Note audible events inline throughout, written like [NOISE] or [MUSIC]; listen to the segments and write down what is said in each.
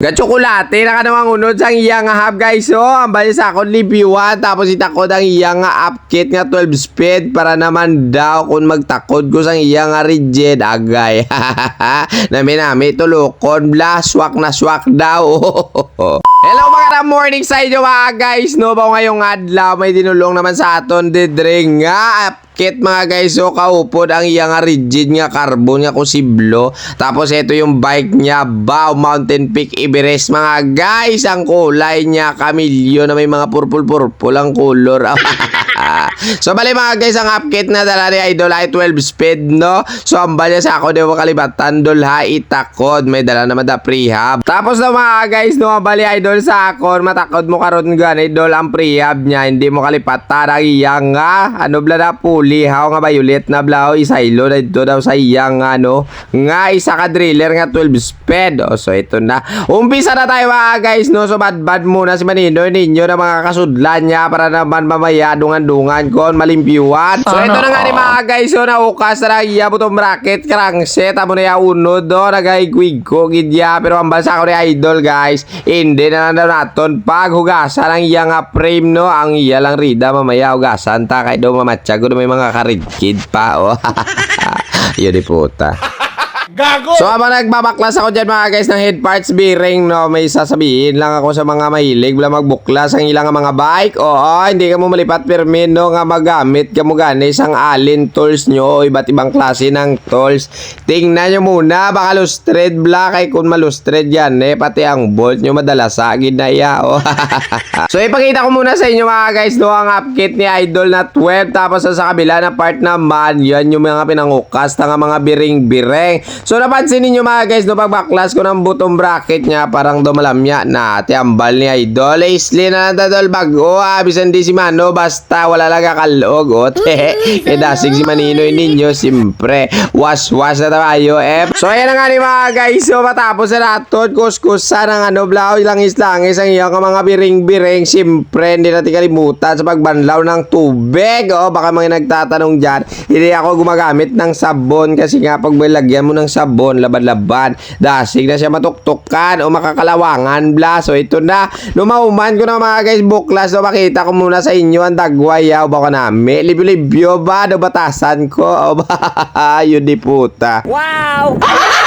Ga tsokolate na ka unod sa iyang nga hub guys so ang bali sa akong libyuan tapos itakod ang iyang nga upkit nga 12 speed para naman daw kung magtakod ko sa iyang nga rigid agay. [LAUGHS] Nami nami tulokon bla swak na swak daw [LAUGHS] Hello mga morning sa inyo mga guys. No ba ngayong adlaw may dinulong naman sa aton didring nga. Upkit mga guys so kaupod ang iyang nga rigid nga carbon nga kusiblo tapos ito yung bike niya Bow Mountain Peak Everest. Mga guys ang kulay niya kamilyo na may mga purple purple ang color [LAUGHS] [LAUGHS] so bali mga guys ang upkit na dala ni Idol ay 12 speed no? So ang bali sa ako di mo kalibatan dol ha itakod. May dala naman da prehab. Tapos na mga guys no? Ang bali Idol sa akon matakod mo karon gan Idol ang prehab niya. Hindi mo kalipatan ang iyang nga ano bla na puli. How nga violet na bla o isaylo na dito daw sa iyang ano nga isa ka driller nga 12 speed. O so ito na. Umpisa na tayo mga guys no? So bad bad muna si Manino ninyo na mga kasudlan niya para naman mamaya dungan-dungan kon malimpiwan so ito na nga ni mga guys so naukas na iya butong bracket crankset amo na unod do nagaigwig ko gidya pero ang bansa ko ni idol guys hindi na daw naton. Pag hugasan ang iya nga frame no ang iya lang rida mamaya hugasan ta kay do mamatsyag ko may mga karigkid pa oh. [LAUGHS] Yun di puta Gago! So habang nagbabaklas ako dyan mga guys ng head parts bearing no, may sasabihin lang ako sa mga mahilig wala magbuklas ang ilang mga bike. Oo, hindi ka mo malipat permin no nga magamit ka mo gani isang alin tools nyo o iba't ibang klase ng tools. Tingnan nyo muna baka lustred black ay kung malustred yan eh pati ang bolt nyo madalasa ginaya. Oh. [LAUGHS] so ipakita ko muna sa inyo mga guys no ang upkit ni Idol na 12 tapos sa kabila na part naman yan yung mga pinangukas ng mga biring-bireng. So napansin niyo mga guys no pagbaklas ko ng butong bracket niya parang dumalamya na tiambal ni Idol. Isli na lang dadol bago abisan di si Mano basta wala lang kakalog o te. E [LAUGHS] dasig si Manino ninyo simpre. Was was na tayo eh. So ayan na nga ni mga guys so matapos na natin kuskusan ng ano blaw langis langis ang iyong mga biring-biring simpre hindi natin kalimutan sa pagbanlaw ng tubig. O baka mga nagtatanong dyan hindi ako gumagamit ng sabon kasi nga pag lagyan mo ng sabon, laban-laban, dasig na siya matuktukan o makakalawangan bla. So ito na, lumauman ko na mga guys buklas. So makita ko muna sa inyo ang dagway yaw baka nami. Libyo-libyo ba? Do batasan ko? [LAUGHS] O ba? Yun di puta. Wow! [LAUGHS]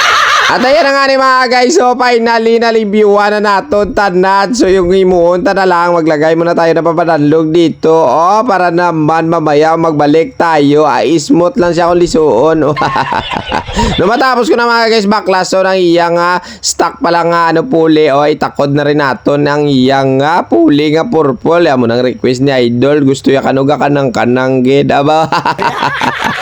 At ayan na nga ni mga guys, so finally nalibyuan na nato tanan. So yung imuon ta na lang, maglagay muna tayo ng papadanlog dito. Oh, para naman mamaya magbalik tayo. Ay, smooth lang siya kung lisuon. [LAUGHS] no matapos ko na mga guys, baklas. So nang iyang nga, stock pa lang nga ano puli. O, itakod na rin nato ng iyang nga puli nga purple. Yan mo nang request ni Idol. Gusto ya kanuga ka ng kanang gid. Aba. [LAUGHS]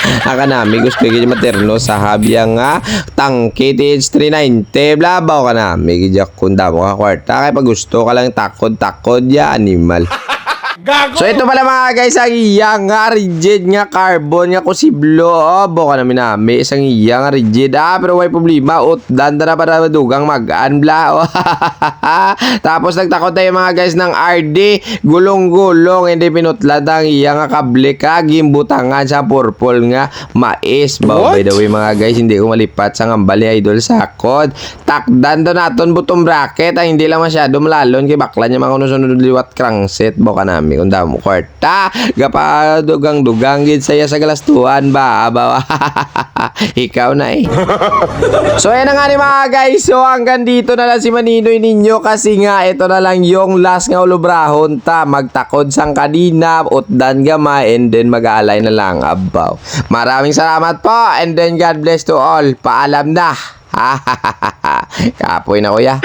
Aka nami gusto gid materno sa habya nga tangke TH390 blabaw ka nami gidyak kunda. Mo ka kwarta. Kay pag gusto ka lang takod takod ya animal [LAUGHS] Gago! So ito pala mga guys ang iyang nga rigid nga carbon nga kusiblo. Oh buka namin nami isang iyang rigid. Ah pero may problema. Ut danda na para madugang magaan bla [LAUGHS] oh. tapos nagtakot tayo mga guys ng RD gulong-gulong hindi pinutlat ang iyang nga kable ka gimbutangan sa purple nga mais. Ba by the way mga guys hindi ko malipat sa ngambali idol sa kod takdan to naton butong bracket ay hindi lang masyado malalon kay bakla niya mga sunod liwat crankset buka namin kung damo kwarta. Gapa dugang gid saya sa galastuan ba aba [LAUGHS] ikaw na eh. [LAUGHS] So ayan na nga ni mga guys. So hanggang dito na lang si Maninoy ninyo kasi nga ito na lang yung last nga ulubrahon ta magtakod sang kanina utdan gamay and then mag-aalay na lang. Abaw. Maraming salamat po and then God bless to all. Paalam na. [LAUGHS] Kapoy na kuya